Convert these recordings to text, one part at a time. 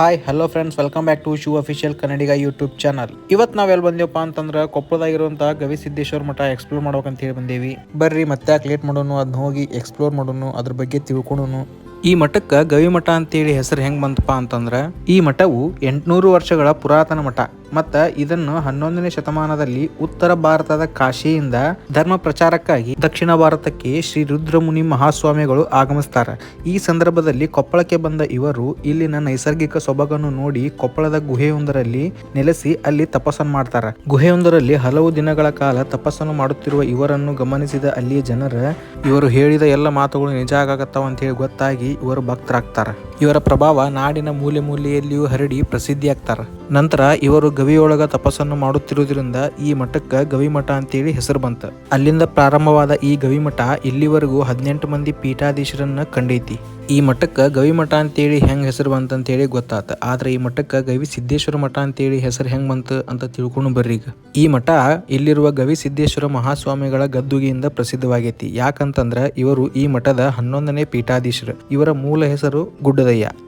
Hi hello friends welcome back to shoe official Kannadiga YouTube channel ಇವತ್ತು ನಾವ್ ಎಲ್ಲಿ ಬಂದೇವಪ್ಪ ಅಂತಂದ್ರೆ ಕೊಪ್ಪಳದಾಗಿರುವಂತಹ ಗವಿಸಿದ್ದೇಶ್ವರ ಮಠ ಎಕ್ಸ್ಪ್ಲೋರ್ ಮಾಡ್ಬೇಕಂತ ಹೇಳಿ ಬಂದೇವಿ. ಬರ್ರಿ ಮತ್ತೆ ಲೇಟ್ ಮಾಡೋನು ಅದನ್ನ ಹೋಗಿ ಎಕ್ಸ್ಪ್ಲೋರ್ ಮಾಡೋನು, ಅದ್ರ ಬಗ್ಗೆ ತಿಳ್ಕೊಳೋನು. ಈ ಮಠಕ್ಕ ಗವಿ ಮಠ ಅಂತೇಳಿ ಹೆಸರು ಹೆಂಗ್ ಬಂತಪ್ಪ ಅಂತಂದ್ರ, ಈ ಮಠವು ಎಂಟ್ನೂರು ವರ್ಷಗಳ ಪುರಾತನ ಮಠ, ಮತ್ತ ಇದನ್ನು ಹನ್ನೊಂದನೇ ಶತಮಾನದಲ್ಲಿ ಉತ್ತರ ಭಾರತದ ಕಾಶಿಯಿಂದ ಧರ್ಮ ಪ್ರಚಾರಕ್ಕಾಗಿ ದಕ್ಷಿಣ ಭಾರತಕ್ಕೆ ಶ್ರೀ ರುದ್ರಮುನಿ ಮಹಾಸ್ವಾಮಿಗಳು ಆಗಮಿಸ್ತಾರೆ. ಈ ಸಂದರ್ಭದಲ್ಲಿ ಕೊಪ್ಪಳಕ್ಕೆ ಬಂದ ಇವರು ಇಲ್ಲಿನ ನೈಸರ್ಗಿಕ ಸೊಬಗನ್ನು ನೋಡಿ ಕೊಪ್ಪಳದ ಗುಹೆಯೊಂದರಲ್ಲಿ ನೆಲೆಸಿ ಅಲ್ಲಿ ತಪಸ್ಸನ್ನು ಮಾಡ್ತಾರೆ. ಗುಹೆಯೊಂದರಲ್ಲಿ ಹಲವು ದಿನಗಳ ಕಾಲ ತಪಸ್ಸನ್ನು ಮಾಡುತ್ತಿರುವ ಇವರನ್ನು ಗಮನಿಸಿದ ಅಲ್ಲಿಯ ಜನರ ಇವರು ಹೇಳಿದ ಎಲ್ಲ ಮಾತುಗಳು ನಿಜ ಆಗಾಕತ್ತಾವ ಅಂತ ಹೇಳಿ ಗೊತ್ತಾಗಿ ಇವರು ಭಕ್ತರಾಗ್ತಾರ ಇವರ ಪ್ರಭಾವ ನಾಡಿನ ಮೂಲೆ ಮೂಲೆಯಲ್ಲಿಯೂ ಹರಡಿ ಪ್ರಸಿದ್ಧಿಯಾಗ್ತಾರೆ. ನಂತರ ಇವರು ಗವಿಯೊಳಗ ತಪಸ್ಸನ್ನು ಮಾಡುತ್ತಿರುವುದರಿಂದ ಈ ಮಠಕ್ಕೆ ಗವಿಮಠ ಅಂತೇಳಿ ಹೆಸರು ಬಂತ. ಅಲ್ಲಿಂದ ಪ್ರಾರಂಭವಾದ ಈ ಗವಿಮಠ ಇಲ್ಲಿವರೆಗೂ ಹದಿನೆಂಟು ಮಂದಿ ಪೀಠಾಧೀಶರನ್ನ ಕಂಡೈತಿ. ಈ ಮಠಕ್ಕೆ ಗವಿಮಠ ಅಂತೇಳಿ ಹೆಂಗ್ ಹೆಸರು ಬಂತ ಅಂತೇಳಿ ಗೊತ್ತಾತ. ಆದ್ರೆ ಈ ಮಠಕ್ಕೆ ಗವಿ ಸಿದ್ದೇಶ್ವರ ಮಠ ಅಂತೇಳಿ ಹೆಸರು ಹೆಂಗ್ ಬಂತು ಅಂತ ತಿಳ್ಕೊಂಡು ಬರ್ರಿ ಈಗ. ಈ ಮಠ ಇಲ್ಲಿರುವ ಗವಿ ಸಿದ್ದೇಶ್ವರ ಮಹಾಸ್ವಾಮಿಗಳ ಗದ್ದುಗೆಯಿಂದ ಪ್ರಸಿದ್ಧವಾಗೈತಿ. ಯಾಕಂತಂದ್ರ ಇವರು ಈ ಮಠದ ಹನ್ನೊಂದನೇ ಪೀಠಾಧೀಶರು. ಇವರ ಮೂಲ ಹೆಸರು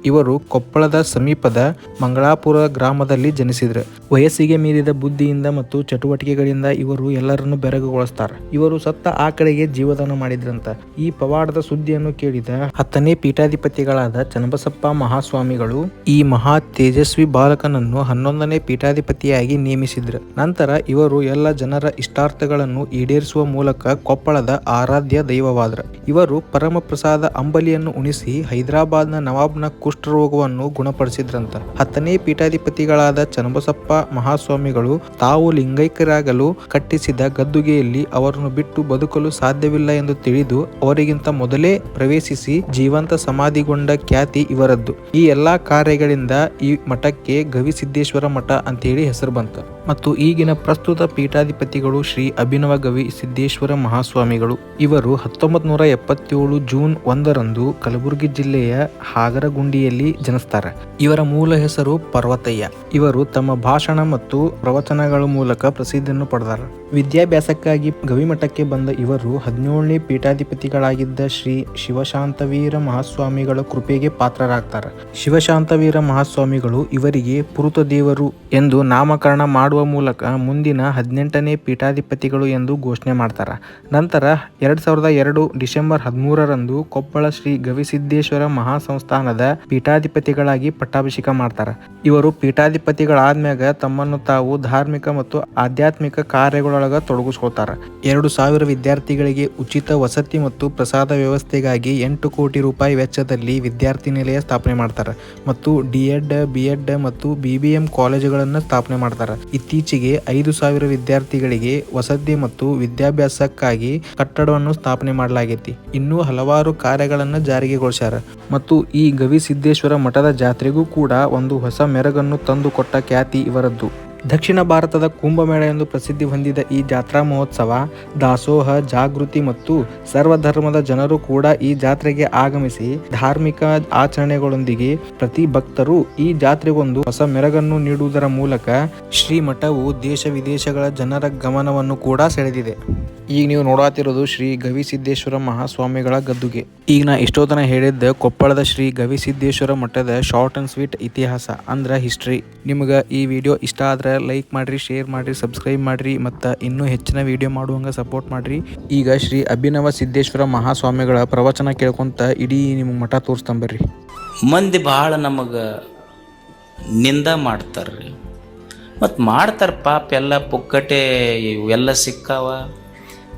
ಇವರು ಕೊಪ್ಪಳದ ಸಮೀಪದ ಮಂಗಳಾಪುರ ಗ್ರಾಮದಲ್ಲಿ ಜನಿಸಿದ್ರು. ವಯಸ್ಸಿಗೆ ಮೀರಿದ ಬುದ್ಧಿಯಿಂದ ಮತ್ತು ಚಟುವಟಿಕೆಗಳಿಂದ ಇವರು ಎಲ್ಲರನ್ನು ಬೆರಗುಗೊಳಿಸ್ತಾರೆ. ಇವರು ಸತ್ತ ಆ ಜೀವದಾನ ಮಾಡಿದ್ರಂತ. ಈ ಪವಾಡದ ಸುದ್ದಿಯನ್ನು ಕೇಳಿದ ಹತ್ತನೇ ಪೀಠಾಧಿಪತಿಗಳಾದ ಚನ್ನಬಸಪ್ಪ ಮಹಾಸ್ವಾಮಿಗಳು, ಈ ಮಹಾ ತೇಜಸ್ವಿ ಬಾಲಕನನ್ನು ಹನ್ನೊಂದನೇ ಪೀಠಾಧಿಪತಿಯಾಗಿ ನೇಮಿಸಿದ್ರು. ನಂತರ ಇವರು ಎಲ್ಲ ಜನರ ಇಷ್ಟಾರ್ಥಗಳನ್ನು ಈಡೇರಿಸುವ ಮೂಲಕ ಕೊಪ್ಪಳದ ಆರಾಧ್ಯ ದೈವವಾದ್ರ. ಇವರು ಪರಮಪ್ರಸಾದ ಅಂಬಲಿಯನ್ನು ಉಣಿಸಿ ಹೈದರಾಬಾದ್ನ ನವಾಬ್ನ ಕುಷ್ಠರೋಗವನ್ನು ಗುಣಪಡಿಸಿದ್ರಂತ. ಹತ್ತನೇ ಪೀಠಾಧಿಪತಿಗಳಾದ ಚನ್ನಬಸಪ್ಪ ಮಹಾಸ್ವಾಮಿಗಳು ತಾವು ಲಿಂಗೈಕ್ಯರಾಗಲು ಕಟ್ಟಿಸಿದ ಗದ್ದುಗೆಯಲ್ಲಿ ಅವರನ್ನು ಬಿಟ್ಟು ಬದುಕಲು ಸಾಧ್ಯವಿಲ್ಲ ಎಂದು ತಿಳಿದು ಅವರಿಗಿಂತ ಮೊದಲೇ ಪ್ರವೇಶಿಸಿ ಜೀವಂತ ಸಮಾಧಿಗೊಂಡ ಖ್ಯಾತಿ ಇವರದ್ದು. ಈ ಎಲ್ಲಾ ಕಾರ್ಯಗಳಿಂದ ಈ ಮಠಕ್ಕೆ ಗವಿಸಿದ್ದೇಶ್ವರ ಮಠ ಅಂತೇಳಿ ಹೆಸರು ಬಂತು. ಮತ್ತು ಈಗಿನ ಪ್ರಸ್ತುತ ಪೀಠಾಧಿಪತಿಗಳು ಶ್ರೀ ಅಭಿನವ ಗವಿ ಸಿದ್ದೇಶ್ವರ ಮಹಾಸ್ವಾಮಿಗಳು. ಇವರು ಹತ್ತೊಂಬತ್ ನೂರ ಎಪ್ಪತ್ತೇಳು ಜೂನ್ ಒಂದರಂದು ಕಲಬುರಗಿ ಜಿಲ್ಲೆಯ ಹಾಗರಗುಂಡಿಯಲ್ಲಿ ಜನಿಸ್ತಾರೆ. ಇವರ ಮೂಲ ಹೆಸರು ಪರ್ವತಯ್ಯ. ಇವರು ತಮ್ಮ ಭಾಷಣ ಮತ್ತು ಪ್ರವಚನಗಳ ಮೂಲಕ ಪ್ರಸಿದ್ಧಿಯನ್ನು ಪಡೆದಾರ. ವಿದ್ಯಾಭ್ಯಾಸಕ್ಕಾಗಿ ಗವಿಮಠಕ್ಕೆ ಬಂದ ಇವರು ಹದಿನೇಳನೇ ಪೀಠಾಧಿಪತಿಗಳಾಗಿದ್ದ ಶ್ರೀ ಶಿವಶಾಂತವೀರ ಮಹಾಸ್ವಾಮಿಗಳ ಕೃಪೆಗೆ ಪಾತ್ರರಾಗ್ತಾರೆ. ಶಿವಶಾಂತವೀರ ಮಹಾಸ್ವಾಮಿಗಳು ಇವರಿಗೆ ಪುರುತ ದೇವರು ಎಂದು ನಾಮಕರಣ ಮಾಡುವ ಮೂಲಕ ಮುಂದಿನ ಹದಿನೆಂಟನೇ ಪೀಠಾಧಿಪತಿಗಳು ಎಂದು ಘೋಷಣೆ ಮಾಡ್ತಾರೆ. ನಂತರ ಎರಡು ಸಾವಿರದ ಎರಡು ಡಿಸೆಂಬರ್ ಹದಿಮೂರರಂದು ಕೊಪ್ಪಳ ಶ್ರೀ ಗವಿಸಿದ್ದೇಶ್ವರ ಮಹಾಸಂಸ್ಥಾನದ ಪೀಠಾಧಿಪತಿಗಳಾಗಿ ಪಟ್ಟಾಭಿಷೇಕ ಮಾಡ್ತಾರೆ. ಇವರು ಪೀಠಾಧಿಪತಿಗಳಾದ್ಮ್ಯಾಗ ತಮ್ಮನ್ನು ತಾವು ಧಾರ್ಮಿಕ ಮತ್ತು ಆಧ್ಯಾತ್ಮಿಕ ಕಾರ್ಯಗಳೊಳಗ ತೊಡಗಿಸ್ಕೋತಾರೆ ಎರಡು ಸಾವಿರ ವಿದ್ಯಾರ್ಥಿಗಳಿಗೆ ಉಚಿತ ವಸತಿ ಮತ್ತು ಪ್ರಸಾದ ವ್ಯವಸ್ಥೆಗಾಗಿ ಎಂಟು ಕೋಟಿ ರೂಪಾಯಿ ವೆಚ್ಚದಲ್ಲಿ ವಿದ್ಯಾರ್ಥಿ ನಿಲಯ ಸ್ಥಾಪನೆ ಮಾಡ್ತಾರೆ ಮತ್ತು ಡಿ ಎಡ್, ಬಿ ಎಡ್ ಮತ್ತು ಬಿ ಬಿ ಕಾಲೇಜುಗಳನ್ನು ಸ್ಥಾಪನೆ ಮಾಡ್ತಾರೆ. ಇತ್ತೀಚೆಗೆ ಐದು ಸಾವಿರ ವಿದ್ಯಾರ್ಥಿಗಳಿಗೆ ವಸತಿ ಮತ್ತು ವಿದ್ಯಾಭ್ಯಾಸಕ್ಕಾಗಿ ಕಟ್ಟಡವನ್ನು ಸ್ಥಾಪನೆ ಮಾಡಲಾಗೈತಿ. ಇನ್ನೂ ಹಲವಾರು ಕಾರ್ಯಗಳನ್ನು ಜಾರಿಗೆಗೊಳಿಸ್ಯಾರ ಮತ್ತು ಈ ಗವಿಸಿದ್ದೇಶ್ವರ ಮಠದ ಜಾತ್ರೆಗೂ ಕೂಡ ಒಂದು ಹೊಸ ಮೆರಗನ್ನು ತಂದುಕೊಟ್ಟ ಖ್ಯಾತಿ ಇವರದ್ದು. ದಕ್ಷಿಣ ಭಾರತದ ಕುಂಭಮೇಳ ಎಂದು ಪ್ರಸಿದ್ಧಿ ಹೊಂದಿದ ಈ ಜಾತ್ರಾ ಮಹೋತ್ಸವ, ದಾಸೋಹ, ಜಾಗೃತಿ ಮತ್ತು ಸರ್ವಧರ್ಮದ ಜನರು ಕೂಡ ಈ ಜಾತ್ರೆಗೆ ಆಗಮಿಸಿ ಧಾರ್ಮಿಕ ಆಚರಣೆಗಳೊಂದಿಗೆ ಪ್ರತಿ ಭಕ್ತರು ಈ ಜಾತ್ರೆಗೊಂದು ಹೊಸ ಮೆರಗನ್ನು ನೀಡುವುದರ ಮೂಲಕ ಶ್ರೀಮಠವು ದೇಶ ವಿದೇಶಗಳ ಜನರ ಗಮನವನ್ನು ಕೂಡ ಸೆಳೆದಿದೆ. ಈಗ ನೀವು ನೋಡಾತಿರೋದು ಶ್ರೀ ಗವಿಸಿದ್ದೇಶ್ವರ ಮಹಾಸ್ವಾಮಿಗಳ ಗದ್ದುಗೆ. ಈಗ ನಾ ಇಷ್ಟೋ ತನ ಹೇಳಿದ್ದ ಕೊಪ್ಪಳದ ಶ್ರೀ ಗವಿಸಿದ್ದೇಶ್ವರ ಮಠದ ಶಾರ್ಟ್ ಅಂಡ್ ಸ್ವೀಟ್ ಇತಿಹಾಸ ಅಂದ್ರೆ ಹಿಸ್ಟ್ರಿ ನಿಮ್ಗೆ ಈ ವಿಡಿಯೋ ಇಷ್ಟ ಆದ್ರೆ ಲೈಕ್ ಮಾಡ್ರಿ ಶೇರ್ ಮಾಡ್ರಿ ಸಬ್ಸ್ಕ್ರೈಬ್ ಮಾಡ್ರಿ ಮತ್ತು ಇನ್ನೂ ಹೆಚ್ಚಿನ ವಿಡಿಯೋ ಮಾಡುವಂಗ ಸಪೋರ್ಟ್ ಮಾಡ್ರಿ. ಈಗ ಶ್ರೀ ಅಭಿನವ ಸಿದ್ದೇಶ್ವರ ಮಹಾಸ್ವಾಮಿಗಳ ಪ್ರವಚನ ಕೇಳ್ಕೊಂತ ಇಡೀ ನಿಮ್ಮ ಮಠ ತೋರಿಸ್ತಂಬರ್ರಿ ಮಂದಿ ಭಾಳ ನಮಗೆ ನಿಂದ ಮಾಡ್ತಾರ್ರಿ. ಮತ್ತು ಮಾಡ್ತಾರೆ ಪಾಪ ಎಲ್ಲ ಪುಕ್ಕಟೆ ಇವೆಲ್ಲ ಸಿಕ್ಕಾವ.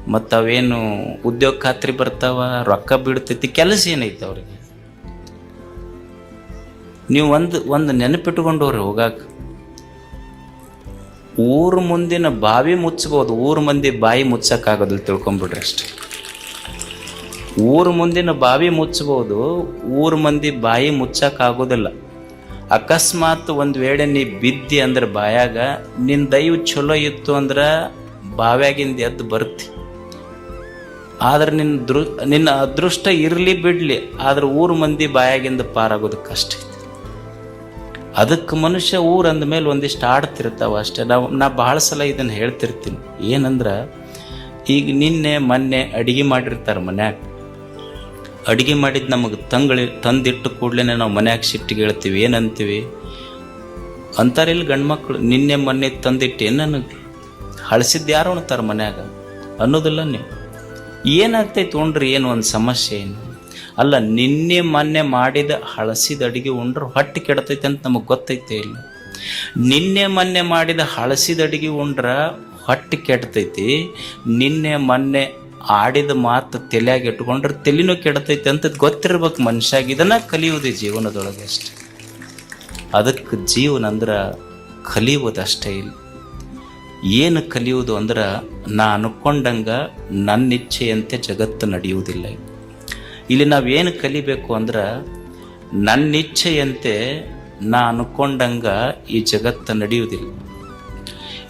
ಮತ್ತು ಅವೇನು ಉದ್ಯೋಗ ಖಾತ್ರಿ ಬರ್ತಾವ, ರೊಕ್ಕ ಬಿಡ್ತೈತಿ ಕೆಲಸ ಏನೈತೆ ಅವ್ರಿಗೆ? ನೀವು ಒಂದು ಒಂದು ನೆನಪಿಟ್ಕೊಂಡವ್ರಿ ಹೋಗಾಕ. ಊರ ಮುಂದಿನ ಬಾವಿ ಮುಚ್ಚಬೋದು ಊರ ಮಂದಿ ಬಾಯಿ ಮುಚ್ಚಕ್ಕಾಗೋದಿಲ್ಲ ತಿಳ್ಕೊಂಬಿಡ್ರಿ ಅಷ್ಟೇ. ಊರ ಮುಂದಿನ ಬಾವಿ ಮುಚ್ಚಬಹುದು ಊರ ಮಂದಿ ಬಾಯಿ ಮುಚ್ಚಕ್ಕಾಗೋದಿಲ್ಲ ಅಕಸ್ಮಾತ್ ಒಂದು ವೇಳೆ ನೀ ಬಿದ್ದಿ ಅಂದ್ರೆ ಬಾಯಾಗ ನಿನ್ನ ದೈವ ಚಲೋ ಇತ್ತು ಅಂದ್ರೆ ಬಾವ್ಯಾಗಿಂದ ಎದ್ದು ಬರ್ತಿ. ಆದ್ರೆ ನಿನ್ನ ದೃ, ನಿನ್ನ ಅದೃಷ್ಟ ಇರಲಿ ಬಿಡಲಿ, ಆದ್ರೆ ಊರು ಮಂದಿ ಬಾಯಾಗಿಂದ ಪಾರಾಗೋದು ಕಷ್ಟ ಅದಕ್ಕೆ ಮನುಷ್ಯ ಊರು ಅಂದಮೇಲೆ ಒಂದಿಷ್ಟು ಆಡ್ತಿರ್ತಾವ ಅಷ್ಟೇ. ನಾವು ನಾ ಭಾಳ ಸಲ ಇದನ್ನು ಹೇಳ್ತಿರ್ತೀನಿ. ಏನಂದ್ರೆ, ಈಗ ನಿನ್ನೆ, ಮೊನ್ನೆ ಅಡಿಗೆ ಮಾಡಿರ್ತಾರೆ ಮನ್ಯಾಗ. ಅಡಿಗೆ ಮಾಡಿದ್ದು ನಮಗೆ ತಂಗಳಿ, ತಂದಿಟ್ಟು ಕೂಡಲೇ ನಾವು ಮನ್ಯಾಗ ಸಿಟ್ಟಿಗೆ ಹೇಳ್ತೀವಿ, ಏನಂತೀವಿ? ಅಂತಾರೆ, ಇಲ್ಲಿ ಗಂಡು ಮಕ್ಕಳು ನಿನ್ನೆ, ಮೊನ್ನೆ ತಂದಿಟ್ಟೆ ನನಗೆ? ಹಳಸಿದ್ದು ಯಾರು ಉಣ್ತಾರೆ ಮನ್ಯಾಗ? ಅನ್ನೋದಿಲ್ಲ ನೀವು ಏನಾಗ್ತೈತೆ ಉಂಡ್ರಿ ಏನು ಒಂದು ಸಮಸ್ಯೆ ಏನು? ಅಲ್ಲ, ನಿನ್ನೆ ಮೊನ್ನೆ ಮಾಡಿದ ಹಳಸಿದ ಅಡಿಗೆ ಉಂಡ್ರೆ, ಹೊಟ್ಟೆ ಕೆಡ್ತೈತೆ ಅಂತ ನಮಗೆ ಗೊತ್ತೈತೆ ಇಲ್ಲ. ನಿನ್ನೆ ಮೊನ್ನೆ ಮಾಡಿದ ಹಳಸಿದ ಅಡಿಗೆ ಉಂಡ್ರೆ ಹೊಟ್ಟೆ ಕೆಡ್ತೈತಿ, ನಿನ್ನೆ ಮೊನ್ನೆ ಆಡಿದ ಮಾತು ತಲೆಯಾಗಿ ಇಟ್ಕೊಂಡ್ರೆ ತಲೆನೂ ಕೆಡತೈತೆ ಅಂತ ಗೊತ್ತಿರ್ಬೇಕು ಮನುಷ್ಯಾಗ. ಇದನ್ನ ಕಲಿಯುವುದು ಜೀವನದೊಳಗೆ ಅಷ್ಟೆ. ಅದಕ್ಕೆ ಜೀವನ ಅಂದ್ರೆ ಕಲಿಯುವುದಷ್ಟೇ ಇಲ್ಲ. ಏನು ಕಲಿಯುವುದು ಅಂದ್ರೆ ನಾ ಅನ್ಕೊಂಡಂಗೆ ನನ್ನ ಇಚ್ಛೆಯಂತೆ ಜಗತ್ತು ನಡೆಯುವುದಿಲ್ಲ. ಇಲ್ಲಿ ನಾವೇನು ಕಲಿಬೇಕು ಅಂದ್ರೆ ನನ್ನ ಇಚ್ಛೆಯಂತೆ ನಾ ಅನ್ಕೊಂಡಂಗೆ ಈ ಜಗತ್ತು ನಡೆಯುವುದಿಲ್ಲ.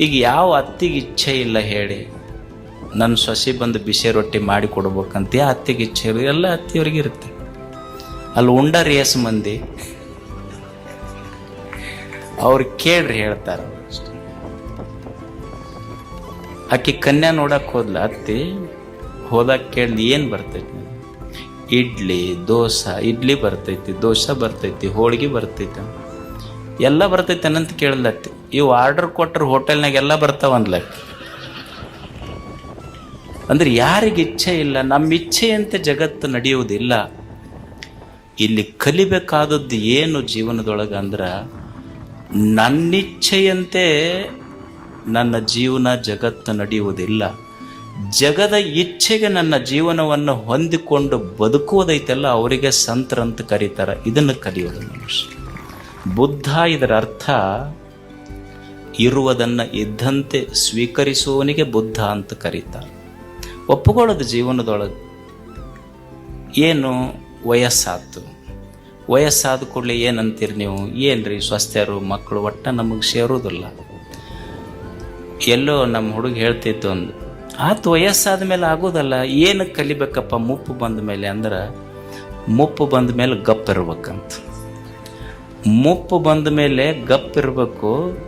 ಈಗ ಯಾವ ಅತ್ತಿಗೆ ಇಚ್ಛೆ ಇಲ್ಲ ಹೇಳಿ, ನನ್ನ ಸೊಸೆ ಬಂದು ಬಿಸಿ ರೊಟ್ಟಿ ಮಾಡಿ ಕೊಡ್ಬೇಕಂತ ಅತ್ತಿಗೆ ಇಚ್ಛೆ ಎಲ್ಲ ಅತ್ತಿಯವ್ರಿಗೆ ಇರುತ್ತೆ. ಅಲ್ಲಿ ಉಂಡ ರೇಸ್ ಮಂದಿ, ಅವ್ರು ಕೇಳ್ರಿ ಹೇಳ್ತಾರ. ಆಕಿ ಕನ್ಯಾ ನೋಡಕ್ಕೆ ಹೋದ್ಲ, ಅತ್ತಿ, ಹೋದಾಗ ಕೇಳ್ದು ಏನು ಬರ್ತೈತಿ ಇಡ್ಲಿ, ದೋಸೆ, ಇಡ್ಲಿ ಬರ್ತೈತಿ, ದೋಸೆ ಬರ್ತೈತಿ, ಹೋಳಿಗೆ ಬರ್ತೈತೆ. ಎಲ್ಲ ಬರ್ತೈತೆ ಅನ್ನಂತ ಕೇಳಲತ್ತಿ ಇವು ಆರ್ಡರ್ ಕೊಟ್ಟರು ಹೋಟೆಲ್ನಾಗ ಎಲ್ಲ ಬರ್ತಾವಂದ್ಲಕ್ಕೆ ಅಂದ್ರೆ ಯಾರಿಗೆ ಇಚ್ಛೆ ಇಲ್ಲ ನಮ್ಮ ಇಚ್ಛೆಯಂತೆ ಜಗತ್ತು ನಡೆಯುವುದಿಲ್ಲ. ಇಲ್ಲಿ ಕಲಿಬೇಕಾದದ್ದು ಏನು ಜೀವನದೊಳಗೆ ಅಂದ್ರೆ, ನನ್ನಿಚ್ಛೆಯಂತೆ ನನ್ನ ಜೀವನ ಜಗತ್ತು ನಡೆಯುವುದಿಲ್ಲ. ಜಗದ ಇಚ್ಛೆಗೆ ನನ್ನ ಜೀವನವನ್ನು ಹೊಂದಿಕೊಂಡು ಬದುಕುವುದೈತೆಲ್ಲ, ಅವರಿಗೆ ಸಂತರಂತ ಕರೀತಾರೆ. ಇದನ್ನು ಕಲಿಯೋದು ಮನುಷ್ಯ. ಬುದ್ಧ ಇದರ ಅರ್ಥ, ಇರುವುದನ್ನು ಇದ್ದಂತೆ ಸ್ವೀಕರಿಸುವವನಿಗೆ ಬುದ್ಧ ಅಂತ ಕರೀತಾರೆ. ಒಪ್ಪುಕೊಳ್ಳೋದು ಜೀವನದೊಳಗೆ. ಏನು? ವಯಸ್ಸಾತು. ವಯಸ್ಸಾದ ಕೂಡಲೇ ಏನಂತೀರಿ ನೀವು? ಏನ್ರಿ, ಸ್ವಸ್ಥರು, ಮಕ್ಕಳು, ಒಟ್ಟ ನಮಗೆ ಸೇರೋದಿಲ್ಲ ಎಲ್ಲೋ ನಮ್ಮ ಹುಡುಗ ಹೇಳ್ತಿತ್ತು ಒಂದು, ಆತು ವಯಸ್ಸಾದ ಮೇಲೆ ಆಗೋದಲ್ಲ, ಏನು ಕಲಿಬೇಕಪ್ಪ ಮುಪ್ಪು ಬಂದ ಮೇಲೆ? ಅಂದ್ರೆ, ಮುಪ್ಪು ಬಂದ ಮೇಲೆ ಗಪ್ ಇರ್ಬೇಕಂತ. ಮುಪ್ಪು ಬಂದ ಮೇಲೆ ಗಪ್ ಇರಬೇಕು,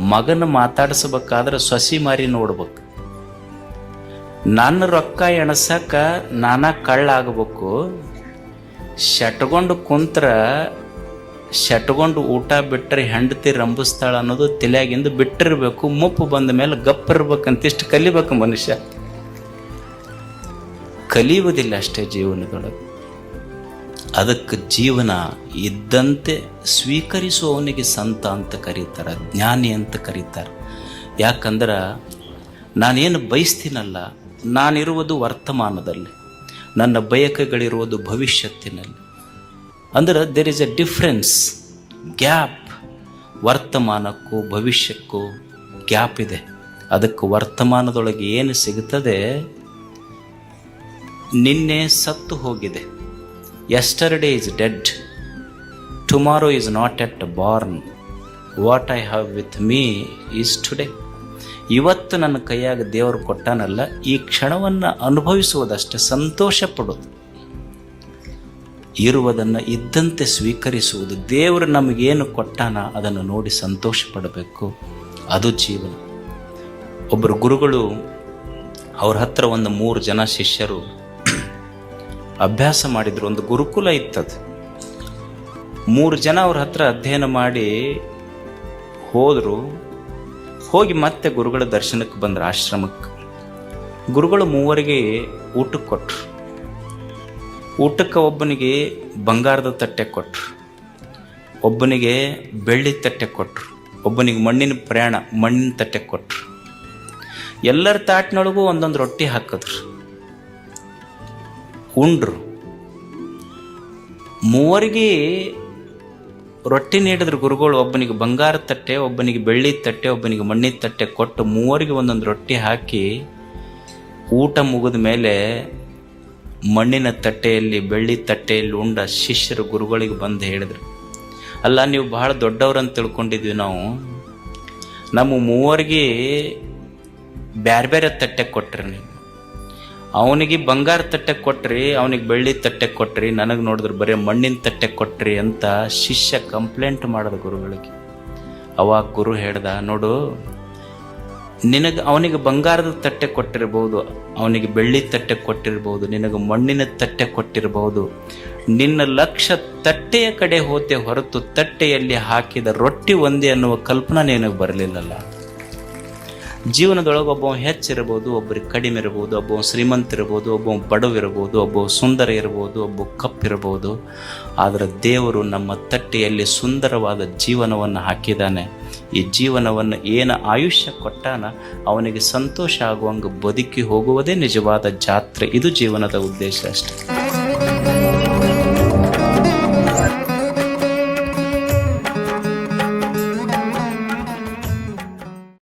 ಮಗನ ಮಾತಾಡಿಸ್ಬೇಕಾದ್ರೆ ಸೊಸಿ ಮಾರಿ ನೋಡ್ಬೇಕು. ನನ್ನ ರೊಕ್ಕ ಎಣಸಕ್ಕ ನಾನಾ ಕಳ್ಳಾಗಬೇಕು ಶಟ್ಕೊಂಡು ಕುಂತ್ರ ಶಟ್ಕೊಂಡು ಊಟ ಬಿಟ್ಟರೆ ಹೆಂಡತಿ ರಂಬಿಸ್ತಾಳ ಅನ್ನೋದು ತಲೆಯಾಗಿಂದ ಬಿಟ್ಟಿರಬೇಕು, ಮುಪ್ಪು ಬಂದ ಮೇಲೆ ಗಪ್ಪಿರ್ಬೇಕಂತ ಇಷ್ಟು ಕಲಿಬೇಕು ಮನುಷ್ಯ. ಕಲಿಯುವುದಿಲ್ಲ ಅಷ್ಟೇ ಜೀವನದೊಳಗೆ. ಅದಕ್ಕೆ ಜೀವನ ಇದ್ದಂತೆ ಸ್ವೀಕರಿಸುವವನಿಗೆ ಸಂತ ಅಂತ ಕರೀತಾರೆ, ಜ್ಞಾನಿ ಅಂತ ಕರೀತಾರೆ. ಯಾಕಂದ್ರೆ ನಾನೇನು ಬಯಸ್ತೀನಲ್ಲ, ನಾನಿರುವುದು ವರ್ತಮಾನದಲ್ಲಿ. ನನ್ನ ಬಯಕೆಗಳಿರುವುದು ಭವಿಷ್ಯತ್ತಿನಲ್ಲಿ. ಅಂದ್ರೆ there is a difference gap ವರ್ತಮಾನಕ್ಕೂ ಭವಿಷ್ಯಕ್ಕೂ ಗ್ಯಾಪ್ ಇದೆ. ಅದಕ್ಕೆ ವರ್ತಮಾನದೊಳಗೆ ಏನು ಸಿಗುತ್ತದೆ? ನಿನ್ನೆ ಸತ್ತು ಹೋಗಿದೆ. Yesterday is dead tomorrow is not yet born what I have with me is today ಇವತ್ತು ನನ್ನ ಕೈಯಾಗ ದೇವರು ಕೊಟ್ಟಾನಲ್ಲ, ಈ ಕ್ಷಣವನ್ನು ಅನುಭವಿಸುವುದಷ್ಟೇ ಸಂತೋಷ ಪಡೋದು ಇರುವುದನ್ನು ಇದ್ದಂತೆ ಸ್ವೀಕರಿಸುವುದು. ದೇವರು ನಮಗೇನು ಕೊಟ್ಟಾನ ಅದನ್ನು ನೋಡಿ ಸಂತೋಷ ಪಡಬೇಕು ಅದು ಜೀವನ. ಒಬ್ಬರು ಗುರುಗಳು, ಅವ್ರ ಹತ್ರ ಒಂದು ಮೂರು ಜನ ಶಿಷ್ಯರು ಅಭ್ಯಾಸ ಮಾಡಿದ್ರು. ಒಂದು ಗುರುಕುಲ ಇತ್ತದು. ಮೂರು ಜನ ಅವ್ರ ಹತ್ರ ಅಧ್ಯಯನ ಮಾಡಿ ಹೋದರು. ಹೋಗಿ ಮತ್ತೆ ಗುರುಗಳ ದರ್ಶನಕ್ಕೆ ಬಂದ್ರು, ಆಶ್ರಮಕ್ಕೆ. ಗುರುಗಳು ಮೂವರಿಗೆ ಊಟಕ್ಕೆ ಕೊಟ್ರು. ಊಟಕ್ಕೆ ಒಬ್ಬನಿಗೆ ಬಂಗಾರದ ತಟ್ಟೆ ಕೊಟ್ರು. ಒಬ್ಬನಿಗೆ ಬೆಳ್ಳಿ ತಟ್ಟೆ ಕೊಟ್ರು. ಒಬ್ಬನಿಗೆ ಮಣ್ಣಿನ ಪ್ರಯಾಣ, ಮಣ್ಣಿನ ತಟ್ಟೆ ಕೊಟ್ರು. ಎಲ್ಲರ ತಾಟ್ನೊಳಗೂ ಒಂದೊಂದು ರೊಟ್ಟಿ ಹಾಕಿದ್ರು. ಉಂಡ್ರು. ಮೂವರಿಗೆ ರೊಟ್ಟಿ ನೀಡಿದ್ರು ಗುರುಗಳು. ಒಬ್ಬನಿಗೆ ಬಂಗಾರ ತಟ್ಟೆ, ಒಬ್ಬನಿಗೆ ಬೆಳ್ಳಿ ತಟ್ಟೆ, ಒಬ್ಬನಿಗೆ ಮಣ್ಣಿನ ತಟ್ಟೆ ಕೊಟ್ಟು ಮೂವರಿಗೆ ಒಂದೊಂದು ರೊಟ್ಟಿ ಹಾಕಿ ಊಟ ಮುಗಿದ ಮೇಲೆ ಮಣ್ಣಿನ ತಟ್ಟೆಯಲ್ಲಿ, ಬೆಳ್ಳಿ ತಟ್ಟೆಯಲ್ಲಿ ಉಂಡ ಶಿಷ್ಯರು ಗುರುಗಳಿಗೆ ಬಂದು ಹೇಳಿದ್ರು, ಅಲ್ಲ, ನೀವು ಬಹಳ ದೊಡ್ಡವ್ರಂತ ತಿಳ್ಕೊಂಡಿದ್ವಿ ನಾವು. ನಮ್ಮ ಮೂವರಿಗೆ ಬ್ಯಾರೆ ಬೇರೆ ತಟ್ಟೆ ಕೊಟ್ರಿ ನೀವು. ಅವನಿಗೆ ಬಂಗಾರ ತಟ್ಟೆ ಕೊಟ್ರಿ, ಅವನಿಗೆ ಬೆಳ್ಳಿ ತಟ್ಟೆ ಕೊಟ್ರಿ, ನನಗೆ ನೋಡಿದ್ರು ಬರೀ ಮಣ್ಣಿನ ತಟ್ಟೆ ಕೊಟ್ರಿ ಅಂತ ಶಿಷ್ಯ ಕಂಪ್ಲೇಂಟ್ ಮಾಡಿದ ಗುರುಗಳಿಗೆ. ಅವಾಗ ಗುರು ಹೇಳ್ದ, ನೋಡು ನಿನಗೆ ಅವನಿಗೆ ಬಂಗಾರದ ತಟ್ಟೆ ಕೊಟ್ಟಿರಬಹುದು, ಅವನಿಗೆ ಬೆಳ್ಳಿ ತಟ್ಟೆ ಕೊಟ್ಟಿರಬಹುದು, ನಿನಗೆ ಮಣ್ಣಿನ ತಟ್ಟೆ ಕೊಟ್ಟಿರಬಹುದು. ನಿನ್ನ ಲಕ್ಷ ತಟ್ಟೆಯ ಕಡೆ ಹೋತೆ ಹೊರತು ತಟ್ಟೆಯಲ್ಲಿ ಹಾಕಿದ ರೊಟ್ಟಿ ಒಂದೇ ಅನ್ನುವ ಕಲ್ಪನೆ ನಿನಗೆ ಬರಲಿಲ್ಲಲ್ಲ. ಜೀವನದೊಳಗೆ ಒಬ್ಬ ಹೆಚ್ಚಿರಬಹುದು ಒಬ್ಬರಿಗೆ ಕಡಿಮೆ ಇರಬಹುದು ಒಬ್ಬ ಶ್ರೀಮಂತ ಇರ್ಬೋದು ಒಬ್ಬ ಬಡವಿರಬಹುದು, ಒಬ್ಬ ಸುಂದರ ಇರಬಹುದು, ಒಬ್ಬ ಕಪ್ಪಿರಬಹುದು. ಆದರೆ ದೇವರು ನಮ್ಮ ತಟ್ಟೆಯಲ್ಲಿ ಸುಂದರವಾದ ಜೀವನವನ್ನು ಹಾಕಿದ್ದಾನೆ. ಈ ಜೀವನವನ್ನು ಏನು ಆಯುಷ್ಯ ಕೊಟ್ಟಾನ ಅವನಿಗೆ ಸಂತೋಷ ಆಗುವಂಗೆ ಬದುಕಿ ಹೋಗುವುದೇ ನಿಜವಾದ ಜಾತ್ರೆ. ಇದು ಜೀವನದ ಉದ್ದೇಶ ಅಷ್ಟೆ.